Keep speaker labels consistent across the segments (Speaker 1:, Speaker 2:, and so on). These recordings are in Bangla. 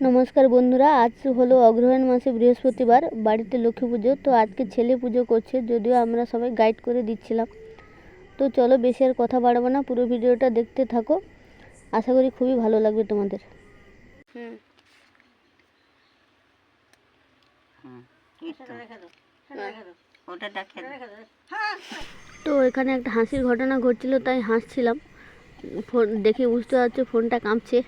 Speaker 1: নমস্কার বন্ধুরা আজ হলো অগ্রহায়ণ মাসে বৃহস্পতিবার বাড়িতে লক্ষ্মী পুজো। তো আজকে ছেলে পুজো করছে যদিও আমরা সবাই গাইড করে দিচ্ছিলাম। তো চলো বেশি আর কথা বাড়াবো না পুরো ভিডিওটা দেখতে থাকো। আশা করি খুবই ভালো লাগবে তোমাদের। হুম।
Speaker 2: এই তো।
Speaker 1: তো এখানে একটা হাসির ঘটনা ঘটছিল তাই হাসছিলাম। ফোন দেখে বুঝতে পারছ ফোনটা কাঁপছে।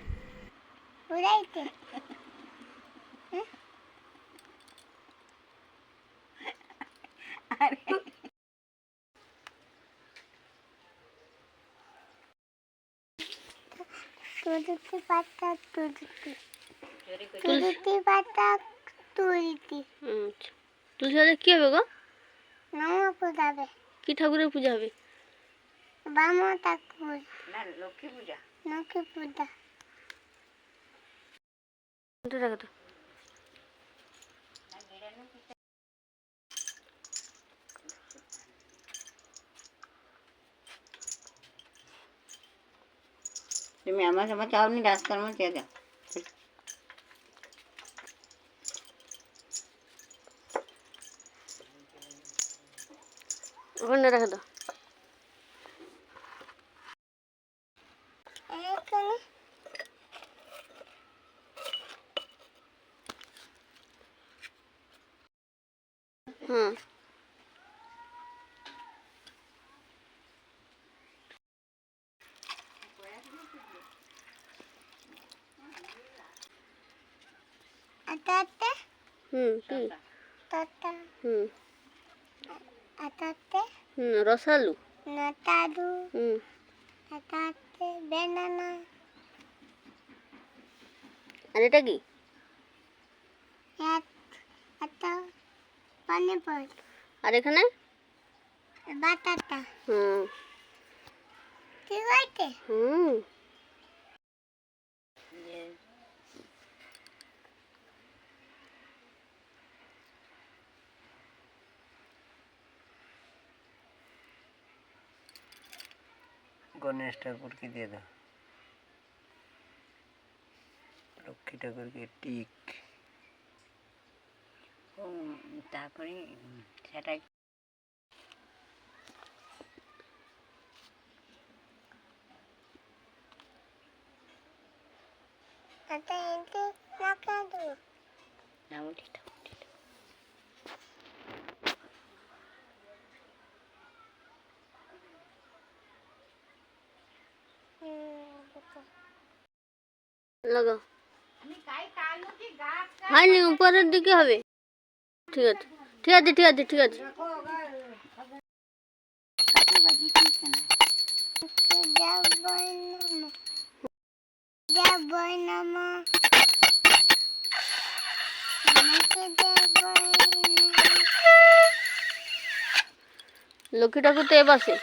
Speaker 3: তুলতে পাতা তুলতে তুলতে পাতা তুলতে
Speaker 1: আচ্ছা তুলসী গাছে কী হবে গো
Speaker 3: নমো পুজাবে
Speaker 1: কী ঠাকুরের পূজা হবে
Speaker 3: বাম ঠাকুর
Speaker 2: না লক্ষ্মী পূজা
Speaker 3: লক্ষ্মী পূজা
Speaker 1: রাখো তো
Speaker 2: तुम्ही आम्हाला चावणी राजकारण
Speaker 1: द्या गुंड रख
Speaker 3: दो।
Speaker 1: हम्म।
Speaker 3: আটাতে
Speaker 1: হুম কি
Speaker 3: টাটা
Speaker 1: হুম।
Speaker 3: আটাতে
Speaker 1: হুম রসালু। হুম।
Speaker 3: আটাতে বেনানা?
Speaker 1: আর এটা কি?
Speaker 3: আটা পানিপর।
Speaker 1: আর এখানে?
Speaker 3: বাটাটা।
Speaker 1: হুম।
Speaker 3: ঠিক আছে
Speaker 1: হুম।
Speaker 2: গণেশ ঠাকুরকে দিয়ে দাও। লক্ষ্মী ঠাকুরকে টিক তারপরে সেটা
Speaker 3: আটা এতে নাকাদু
Speaker 2: না উঠি দাও উঠি দাও।
Speaker 1: লাগাও হয়নি উপরের দিকে হবে। ঠিক আছে। ঠিক আছে ঠিক আছে ঠিক আছে। লক্ষ্মী ঠাকুর তো এ পাশে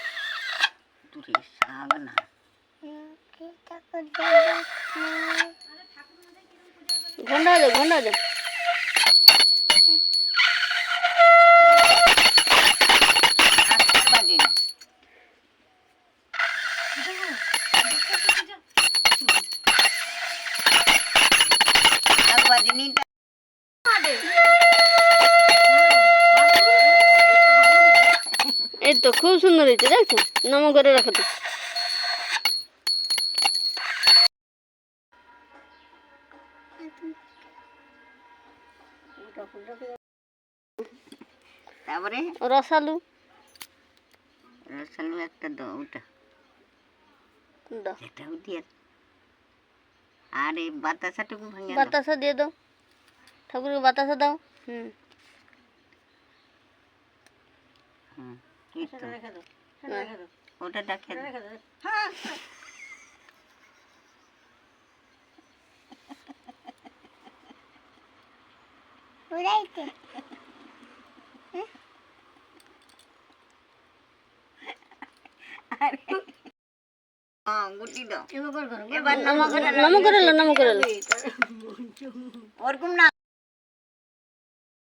Speaker 2: দূরে সাবে না
Speaker 3: লক্ষ্মী ঠাকুর যাবই
Speaker 1: ঘণ্টা আছে ঘণ্টা আছে এই তো খুব সুন্দর হয়েছে দেখছ নম করে রাখো তো।
Speaker 2: তারপরে
Speaker 1: রসালু।
Speaker 2: রসালু একটা দাও ওটা।
Speaker 1: দাও।
Speaker 2: এটাও দিয়ে আর এই বাতাসাটুকু ভেঙে দাও।
Speaker 1: বাতাসা দিয়ে দাও। ঠাকুরকে বাতাসা দাও। হুম। হ্যাঁ।
Speaker 2: ওটা দেখে দাও।
Speaker 3: উড়াইতে
Speaker 2: হ্যাঁ, গুটি দাও এবার নমো করে
Speaker 1: নম করে
Speaker 2: ওরকম না।